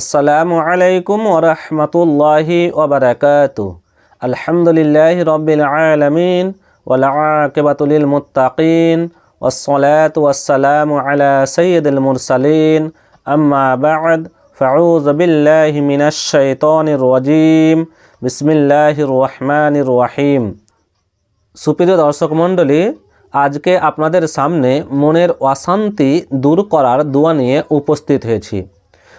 আসসালামু আলাইকুম ওরহমতুল্লাহি ওবরাকাত আলহামদুলিল্লাহ রবিল আলমিন ওলাকিবাতুলিল মুতাকিন ওসলাত ওসালাম আলা সৈয়দুল মুরসালিন। আম্মা বাদ ফাউজ বিল্লাহ মিনাশাইতনির রাজীম। বিসমিল্লাহির রহমানির রহিম। সুপ্রিয় দর্শক মণ্ডলী, আজকে আপনাদের সামনে মনের অশান্তি দূর করার দোয়া নিয়ে উপস্থিত হয়েছি।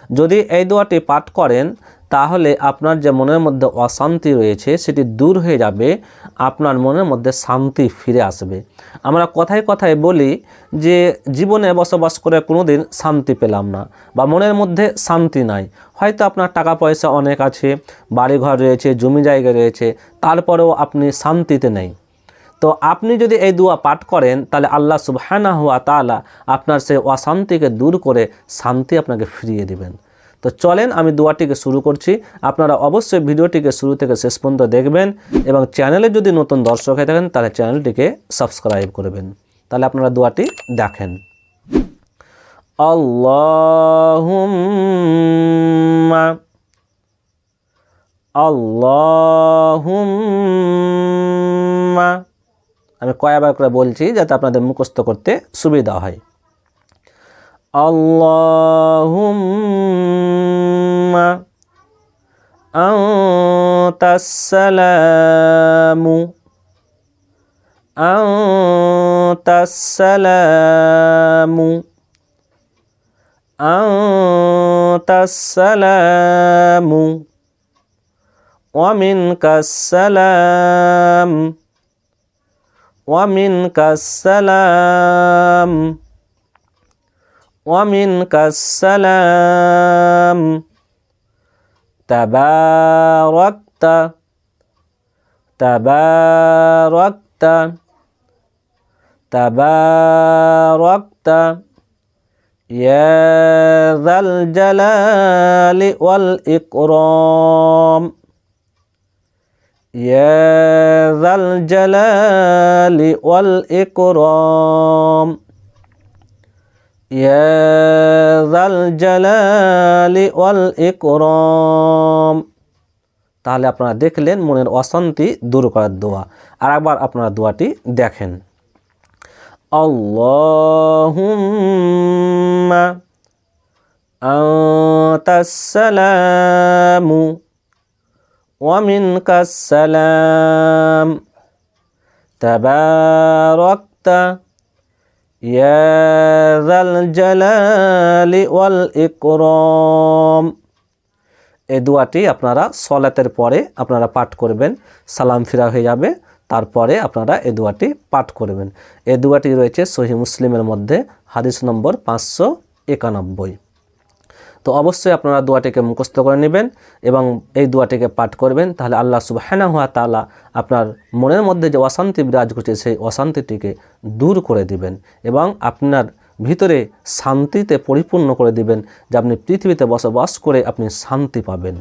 যদি এই দোয়াটি পাঠ করেন, তাহলে আপনার যে মনের মধ্যে অশান্তি রয়েছে, সেটি দূর হয়ে যাবে, আপনার মনের মধ্যে শান্তি ফিরে আসবে। আমরা কথায় কথায় বলি যে, জীবনে বসবাস করে কোনো দিন শান্তি পেলাম না, বা মনের মধ্যে শান্তি নাই। হয়তো আপনার টাকা পয়সা অনেক আছে, বাড়িঘর রয়েছে, জমি জায়গা রয়েছে, তারপরেও আপনি শান্তিতে নেই। তো আপনি যদি এই দোয়া পাঠ করেন, তাহলে আল্লাহ সুবহানা হুয়া তালা আপনার সেই অশান্তিকে দূর করে শান্তি আপনাকে ফিরিয়ে দিবেন। তো চলেন আমি দোয়াটিকে শুরু করছি। আপনারা অবশ্যই ভিডিওটিকে শুরু থেকে শেষ পর্যন্ত দেখবেন এবং চ্যানেলে যদি নতুন দর্শক হয়ে থাকেন, তাহলে চ্যানেলটিকে সাবস্ক্রাইব করবেন। তাহলে আপনারা দোয়াটি দেখেন। আল্লাহুম্মা আল্লাহুম্মা। আমি কয়াবার করে বলছি যাতে আপনাদের মুখস্থ করতে সুবিধা হয়। আল্লাহুম্মা আসসালামু আসসালামু আনতাস সালামু ওয়া মিনকাস সালাম। ومنك السلام. ومنك السلام. تباركت. تباركت. تباركت. يا ذا الجلال والإكرام. ইয়াল জালালি ওয়াল ইকরাম। ইয়াল জালালি ওয়াল ইকরাম। তাহলে আপনারা দেখলেন মনের অশান্তি দূর করার দোয়া। আর একবার আপনারা দোয়াটি দেখেন। আল্লাহুম্মা আতাস সালামু ومنك السلام تباركت يا ذا الجلال والإكرام এই দোয়াটি আপনারা সলাতের পরে আপনারা পাঠ করবেন সালাম ফিরা হয়ে যাবে তারপরে আপনারা এই দোয়াটি পাঠ করবেন এই দোয়াটি রয়েছে সহি মুসলিমের মধ্যে হাদিস নম্বর পাঁচশো একানব্বই তো অবশ্যই আপনারা দোয়াটিকে মুখস্থ করে নেবেন এবং এই দোয়াটিকে পাঠ করবেন, তাহলে আল্লাহ সুবাহানা হুয়া তালা আপনার মনের মধ্যে যে অশান্তি বিরাজ করছে সেই অশান্তিটিকে দূর করে দিবেন এবং আপনার ভিতরে শান্তিতে পরিপূর্ণ করে দিবেন যে আপনি পৃথিবীতে বসবাস করে আপনি শান্তি পাবেন।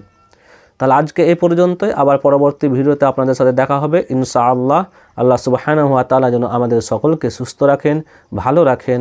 তাহলে আজকে এই পর্যন্তই। আবার পরবর্তী ভিডিওতে আপনাদের সাথে দেখা হবে। ইনশা আল্লাহ আল্লাহ সুবাহানা হুয়া তালা যেন আমাদের সকলকে সুস্থ রাখেন, ভালো রাখেন।